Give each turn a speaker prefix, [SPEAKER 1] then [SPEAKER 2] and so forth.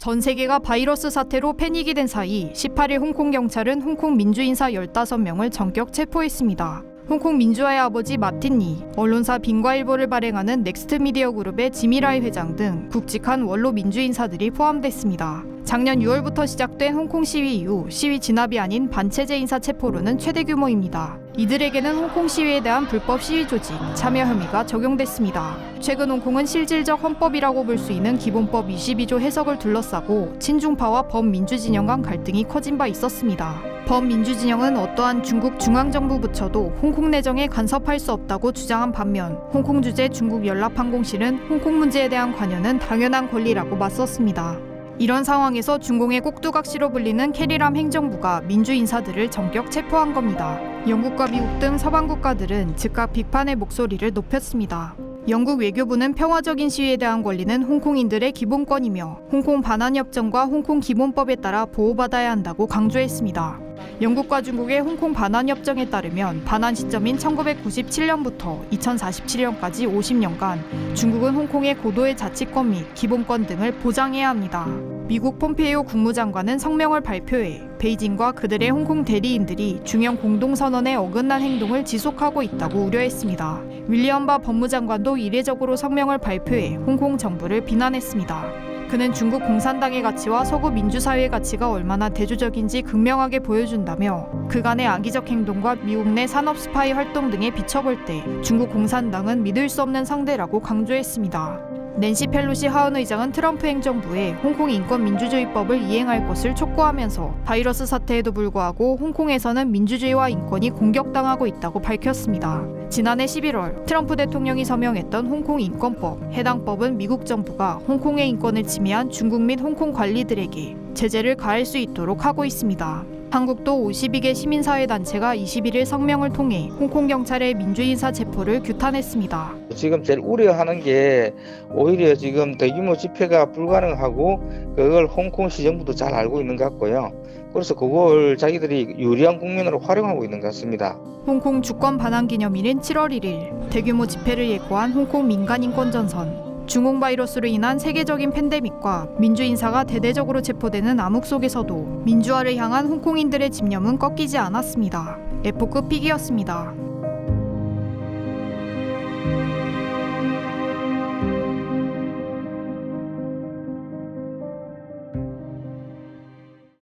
[SPEAKER 1] 전 세계가 바이러스 사태로 패닉이 된 사이 18일 홍콩 경찰은 홍콩 민주인사 15명을 전격 체포했습니다. 홍콩 민주화의 아버지 마틴 리, 언론사 빙과일보를 발행하는 넥스트 미디어 그룹의 지미라이 회장 등 굵직한 원로 민주인사들이 포함됐습니다. 작년 6월부터 시작된 홍콩 시위 이후 시위 진압이 아닌 반체제 인사 체포로는 최대 규모입니다. 이들에게는 홍콩 시위에 대한 불법 시위 조직, 참여 혐의가 적용됐습니다. 최근 홍콩은 실질적 헌법이라고 볼 수 있는 기본법 22조 해석을 둘러싸고 친중파와 범민주 진영 간 갈등이 커진 바 있었습니다. 범민주진영은 어떠한 중국 중앙정부 부처도 홍콩 내정에 간섭할 수 없다고 주장한 반면 홍콩 주재 중국 연락항공실은 홍콩 문제에 대한 관여는 당연한 권리라고 맞섰습니다. 이런 상황에서 중공의 꼭두각시로 불리는 캐리람 행정부가 민주 인사들을 전격 체포한 겁니다. 영국과 미국 등 서방 국가들은 즉각 비판의 목소리를 높였습니다. 영국 외교부는 평화적인 시위에 대한 권리는 홍콩인들의 기본권이며 홍콩 반환협정과 홍콩 기본법에 따라 보호받아야 한다고 강조했습니다. 영국과 중국의 홍콩 반환협정에 따르면 반환 시점인 1997년부터 2047년까지 50년간 중국은 홍콩의 고도의 자치권 및 기본권 등을 보장해야 합니다. 미국 폼페이오 국무장관은 성명을 발표해 베이징과 그들의 홍콩 대리인들이 중형 공동선언에 어긋난 행동을 지속하고 있다고 우려했습니다. 윌리엄 바 법무장관도 이례적으로 성명을 발표해 홍콩 정부를 비난했습니다. 그는 중국 공산당의 가치와 서구 민주사회의 가치가 얼마나 대조적인지 극명하게 보여준다며 그간의 악의적 행동과 미국 내 산업 스파이 활동 등에 비춰볼 때 중국 공산당은 믿을 수 없는 상대라고 강조했습니다. 낸시 펠로시 하원 의장은 트럼프 행정부에 홍콩 인권 민주주의법을 이행할 것을 촉구하면서 바이러스 사태에도 불구하고 홍콩에서는 민주주의와 인권이 공격당하고 있다고 밝혔습니다. 지난해 11월 트럼프 대통령이 서명했던 홍콩 인권법 해당 법은 미국 정부가 홍콩의 인권을 침해한 중국 및 홍콩 관리들에게 제재를 가할 수 있도록 하고 있습니다. 한국도 52개 시민사회 단체가 21일 성명을 통해 홍콩 경찰의 민주인사 체포를 규탄했습니다.
[SPEAKER 2] 지금 제일 우려하는 게 오히려 지금 대규모 집회가 불가능하고 그걸 홍콩 시정부도 잘 알고 있는 것 같고요. 그래서 그걸 자기들이 유리한 국면으로 활용하고 있는 것 같습니다.
[SPEAKER 1] 홍콩 주권 반환 기념일인 7월 1일 대규모 집회를 예고한 홍콩 민간 인권 전선 중홍 바이러스로 인한 세계적인 팬데믹과 민주 인사가 대대적으로 체포되는 암흑 속에서도 민주화를 향한 홍콩인들의 집념은 꺾이지 않았습니다. F급 픽이었습니다.